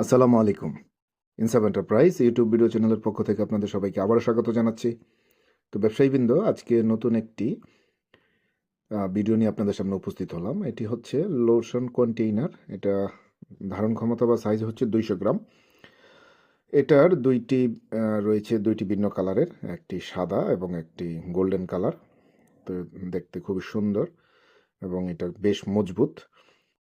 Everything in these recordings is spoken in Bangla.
আসসালামু আলাইকুম। ইনসাব এন্টারপ্রাইজ ইউটিউব ভিডিও চ্যানেলের পক্ষ থেকে আপনাদের সবাইকে আবারও স্বাগত জানাচ্ছি। তো ব্যবসায়ীবৃন্দ, আজকে নতুন একটি ভিডিও নিয়ে আপনাদের সামনে উপস্থিত হলাম। এটি হচ্ছে লোশন কন্টেইনার এটা ধারণ ক্ষমতা বা সাইজ হচ্ছে দুইশো গ্রাম। এটার দুইটি রয়েছে, দুইটি ভিন্ন কালারের একটি সাদা এবং একটি গোল্ডেন কালার তো দেখতে খুবই সুন্দর এবং এটা বেশ মজবুত।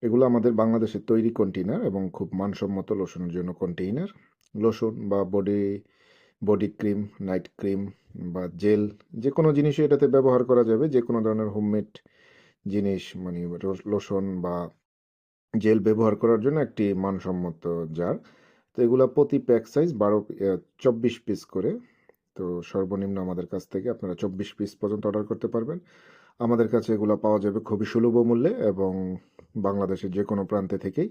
এগুলো আমাদের বাংলাদেশের তৈরি কন্টেইনার এবং খুব মানসম্মত লোশনের জন্য কন্টেইনার লোশন বা body body cream night cream বা জেল যে কোনো জিনিসই এটাতে ব্যবহার করা যাবে। যে কোনো ধরনের হোমমেড জিনিস মানে লোশন বা জেল ব্যবহার করার জন্য একটি মানসম্মত জার তো এগুলো প্রতি প্যাক সাইজ বারো চব্বিশ পিস করে। তো সর্বনিম্ন আমাদের কাছ থেকে আপনারা চব্বিশ পিস পর্যন্ত অর্ডার করতে পারবেন। আমাদের কাছে এগুলো পাওয়া যাবে খুবই সুলভ মূল্যে এবং বাংলাদেশের যে কোনো প্রান্তে থেকেই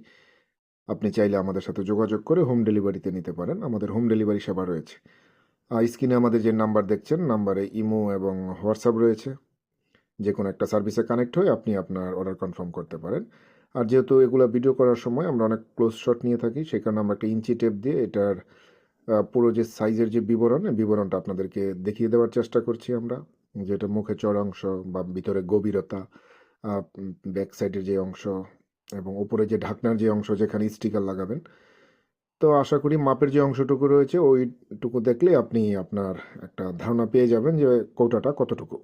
আপনি চাইলে আমাদের সাথে যোগাযোগ করে হোম ডেলিভারিতে নিতে পারেন। আমাদের হোম ডেলিভারি সেবা রয়েছে। স্ক্রিনে আমাদের যে নাম্বার দেখছেন, নাম্বারে ইমো এবং হোয়াটসঅ্যাপ রয়েছে। যে কোনো একটা সার্ভিসে কানেক্ট হয়ে আপনি আপনার অর্ডার কনফার্ম করতে পারেন। আর যেহেতু এগুলো ভিডিও করার সময় আমরা অনেক ক্লোজ শট নিয়ে থাকি সেই কারণে আমরা একটা ইঞ্চি টেপ দিয়ে এটার পুরো যে সাইজের যে বিবরণ বিবরণটা আপনাদেরকে দেখিয়ে দেওয়ার চেষ্টা করছি আমরা। যেটা মুখে চড় অংশ বা ভিতরে গভীরতা ব্যাক সাইডের যে অংশ এবং ওপরে যে ঢাকনার যে অংশ যেখানে স্টিকার লাগাবেন। তো আশা করি মাপের যে অংশটুকু রয়েছে, ওইটুকু দেখলে আপনি আপনার একটা ধারণা পেয়ে যাবেন যে কৌটাটা কতটুকু।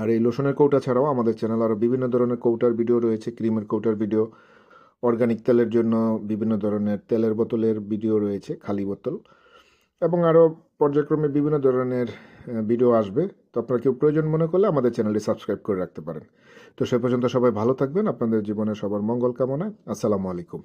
আর এই লোশনের কৌটা ছাড়াও আমাদের চ্যানেল আরও বিভিন্ন ধরনের কৌটার ভিডিও রয়েছে, ক্রিমের কৌটার ভিডিও অর্গানিক তেলের জন্য বিভিন্ন ধরনের তেলের বোতলের ভিডিও রয়েছে, খালি বোতল। এবং আরও পর্যায়ক্রমে বিভিন্ন ধরনের ভিডিও আসবে। তো আপনারা কেউ প্রয়োজন মনে করলে আমাদের চ্যানেলটি সাবস্ক্রাইব করে রাখতে পারেন। তো সে পর্যন্ত সবাই ভালো থাকবেন। আপনাদের জীবনে সবার মঙ্গল কামনা। আসসালামু আলাইকুম।